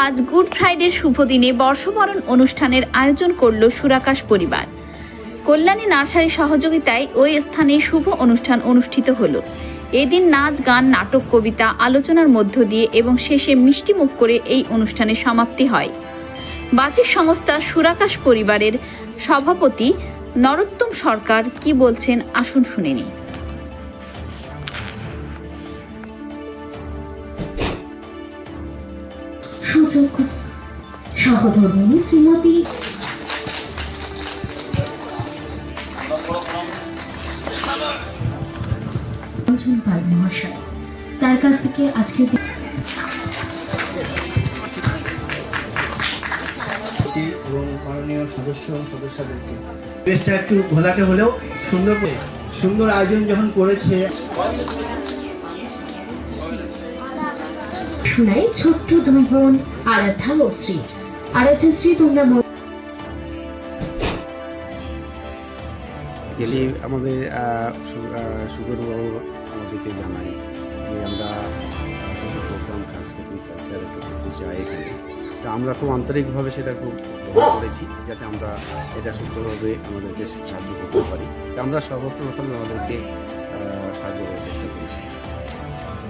আজ good Friday শুভ দিনে বর্ষবরণ অনুষ্ঠানের আয়োজন করল সুরাকাশ পরিবার। কল্যাণী নার্সারি সহযোগিতায় ওই স্থানে শুভ অনুষ্ঠান অনুষ্ঠিত হলো। এদিন নাচ, গান, নাটক, কবিতা, আলোচনার মধ্য দিয়ে এবং শেষে মিষ্টি মুখ করে এই অনুষ্ঠানের সমাপ্তি হয়। বাচিক সংস্থা সুরাকাশ পরিবারের সভাপতি নরোত্তম সরকার কি বলছেন আসুন শুনেনি সহধর্মিনী শ্রীমতী। রঞ্জন পাল মহাশয়, তার কাছ থেকে এবং মাননীয় সদস্য সদস্যদেরকে। বেশটা একটু ঘোলাটে হলেও সুন্দর করে সুন্দর আয়োজন যখন করেছে শোনাই ছোট্ট দুই বোন আরাধ্যা ও শ্রী। আরাধ্যা শ্রী, তোমরা গেলে আমাদের সুগরবাবু আমাদেরকে জানাই যে আমরা প্রোগ্রাম সাংস্কৃতিক কালচার করতে চাই এখানে। তা আমরা খুব আন্তরিকভাবে সেটা খুব করেছি যাতে আমরা এটা সুস্থভাবে আমাদেরকে সাহায্য করতে পারি। আমরা সর্বপ্রথম আমাদেরকে সাহায্য করার চেষ্টা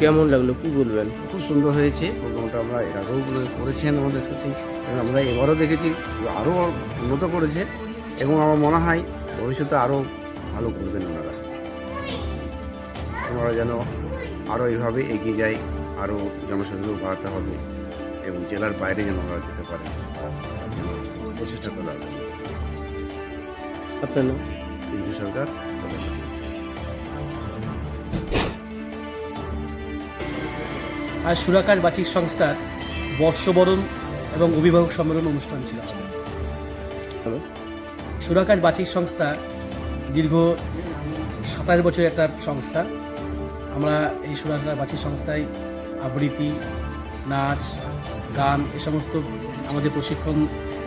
কেমন লাগল কি বলবেন? খুব সুন্দর হয়েছে প্রোগ্রামটা আমরা এর আগেও করেছেন আমাদের কাছে। এবং আমরা এবারও দেখেছি আরও উন্নত করেছে এবং আমার মনে হয় ভবিষ্যতে আরও ভালো করবেন ওনারা। ওনারা যেন আরও এইভাবে এগিয়ে যায় আরও জনসাধারণ বাড়াতে হবে এবং জেলার বাইরে যেন ওরা যেতে পারে প্রচেষ্টা করা হবে। আপনার নাম? সরকার আজ সুরাকার বাচিক সংস্থার বর্ষবরণ এবং অভিভাবক সম্মেলন অনুষ্ঠান ছিল। সুরাকার বাচিক সংস্থা দীর্ঘ সাতাশ বছরের একটা সংস্থা। আমরা এই সুরাকার বাচিক সংস্থায় আবৃত্তি নাচ গান এ সমস্ত আমাদের প্রশিক্ষণ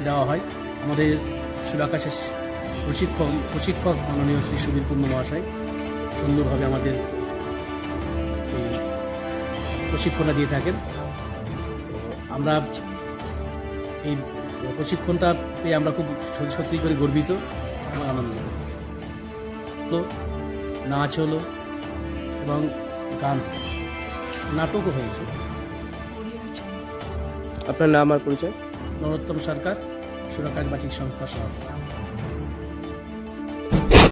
দেওয়া হয়। আমাদের সুরাকাশের প্রশিক্ষণ প্রশিক্ষক মাননীয় শ্রী সুবীর কুন্ড মহাশয় সুন্দরভাবে আমাদের প্রশিক্ষণটা দিয়ে থাকেন। আমরা এই প্রশিক্ষণটা পেয়ে আমরা খুব সত্যি করে গর্বিত এবং আনন্দিত। তো নাচ হলো এবং গান নাটকও হয়েছে। আপনার নাম আর পরিচয়? নরোত্তম সরকার সুরকার বাচিক সংস্থা সভাপতি।